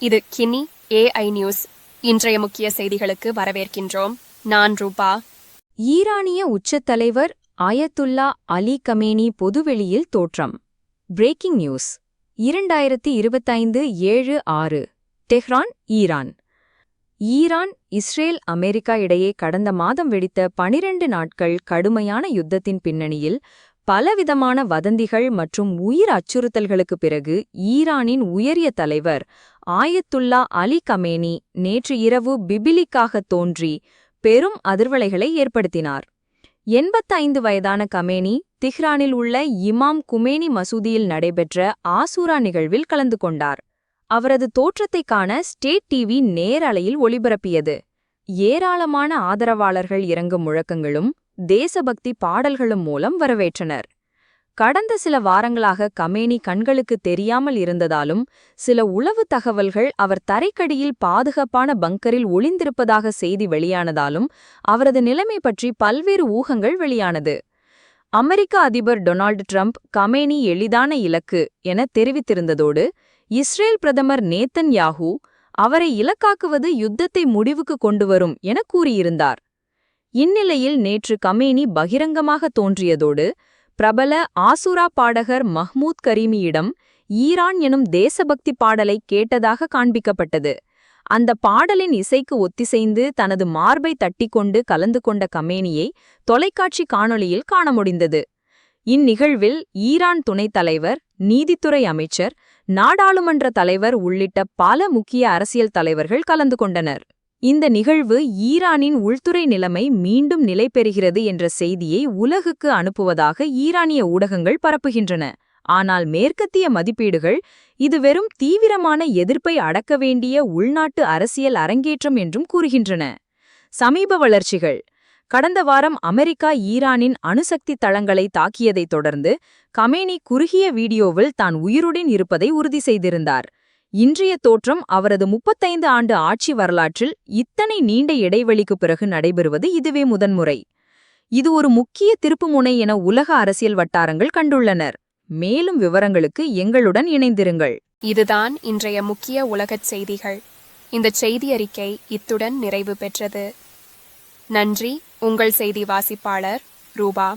இது Guinea AI news இன்றைய முக்கிய செய்திகளுக்கு வரவேற்கின்றோம். நான் ரூபா. ஈரானிய உச்சத் தலைவர் ஆயத்துல்லா அலி கமேனி பொதுவெளியில் தோற்றம். பிரேக்கிங் நியூஸ் இரண்டாயிரத்தி இருபத்தைந்து ஏழு ஆறு. Tehran Iran. Iran Israel America இடையே கடந்த மாதம் வெடித்த பனிரெண்டு நாட்கள் கடுமையான யுத்தத்தின் பின்னணியில் பலவிதமான வதந்திகள் மற்றும் உயிர் அச்சுறுத்தல்களுக்குப் பிறகு ஈரானின் உயரிய தலைவர் ஆயத்துல்லா அலி கமேனி நேற்று இரவு பிபிலிக்காக தோன்றி பெரும் அதிர்வலைகளை ஏற்படுத்தினார். எண்பத்தைந்து வயதான கமேனி திஹ்ரானில் உள்ள இமாம் குமேனி மசூதியில் நடைபெற்ற ஆசூரா நிகழ்வில் கலந்து கொண்டார். அவரது தோற்றத்தைக் காண ஸ்டேட் டிவி நேரலையில் ஒளிபரப்பியது. ஏராளமான ஆதரவாளர்கள் இறங்கும் முழக்கங்களும் தேசபக்தி பாடல்களும் மூலம் வரவேற்றனர். கடந்த சில வாரங்களாக கமேனி கண்களுக்கு தெரியாமல் இருந்ததாலும் சில உளவு தகவல்கள் அவர் தரைக்கடியில் பாதுகாப்பான பங்கரில் ஒளிந்திருப்பதாக செய்தி வெளியானதாலும் அவரது நிலைமை பற்றி பல்வேறு ஊகங்கள் வெளியானது. அமெரிக்க அதிபர் டொனால்டு ட்ரம்ப் கமேனி எளிதான இலக்கு என தெரிவித்திருந்ததோடு இஸ்ரேல் பிரதமர் நேத்தன் யாஹூ அவரை இலக்காக்குவது யுத்தத்தை முடிவுக்கு கொண்டுவரும் என கூறியிருந்தார். இந்நிலையில் நேற்று கமேனி பகிரங்கமாக தோன்றியதோடு பிரபல ஆசுரா பாடகர் மஹ்மூத் கரீமியிடம் ஈரான் எனும் தேசபக்தி பாடலை கேட்டதாக காண்பிக்கப்பட்டது. அந்த பாடலின் இசைக்கு ஒத்திசைந்து தனது மார்பை தட்டிக்கொண்டு கலந்து கொண்ட கமேனியை தொலைக்காட்சி காணொளியில் காண முடிந்தது. இந்நிகழ்வில் ஈரான் துணைத் தலைவர் நீதித்துறை அமைச்சர் நாடாளுமன்ற தலைவர் உள்ளிட்ட பல முக்கிய அரசியல் தலைவர்கள் கலந்து கொண்டனர். இந்த நிகழ்வு ஈரானின் உள்துறை நிலைமை மீண்டும் நிலை பெறுகிறது என்ற செய்தியை உலகுக்கு அனுப்புவதாக ஈரானிய ஊடகங்கள் பரப்புகின்றன. ஆனால் மேற்கத்திய மதிப்பீடுகள் இது வெறும் தீவிரமான எதிர்ப்பை அடக்க வேண்டிய உள்நாட்டு அரசியல் அரங்கேற்றம் என்றும் கூறுகின்றன. சமீப வளர்ச்சிகள். கடந்த வாரம் அமெரிக்கா ஈரானின் அணுசக்தி தளங்களை தாக்கியதைத் தொடர்ந்து கமேனி குறுகிய வீடியோவில் தான் உயிருடன் இருப்பதை உறுதி செய்திருந்தார். இன்றைய தோற்றம் அவரது முப்பத்தைந்து ஆண்டு ஆட்சி வரலாற்றில் இத்தனை நீண்ட இடைவெளிக்குப் பிறகு நடைபெறுவது இதுவே முதன்முறை. இது ஒரு முக்கிய திருப்புமுனை என உலக அரசியல் வட்டாரங்கள் கண்டுள்ளனர். மேலும் விவரங்களுக்கு எங்களுடன் இணைந்திருங்கள். இதுதான் இன்றைய முக்கிய உலகச் செய்திகள். இந்த செய்தி அறிக்கை இத்துடன் நிறைவு பெற்றது. நன்றி. உங்கள் செய்தி வாசிப்பாளர் ரூபா.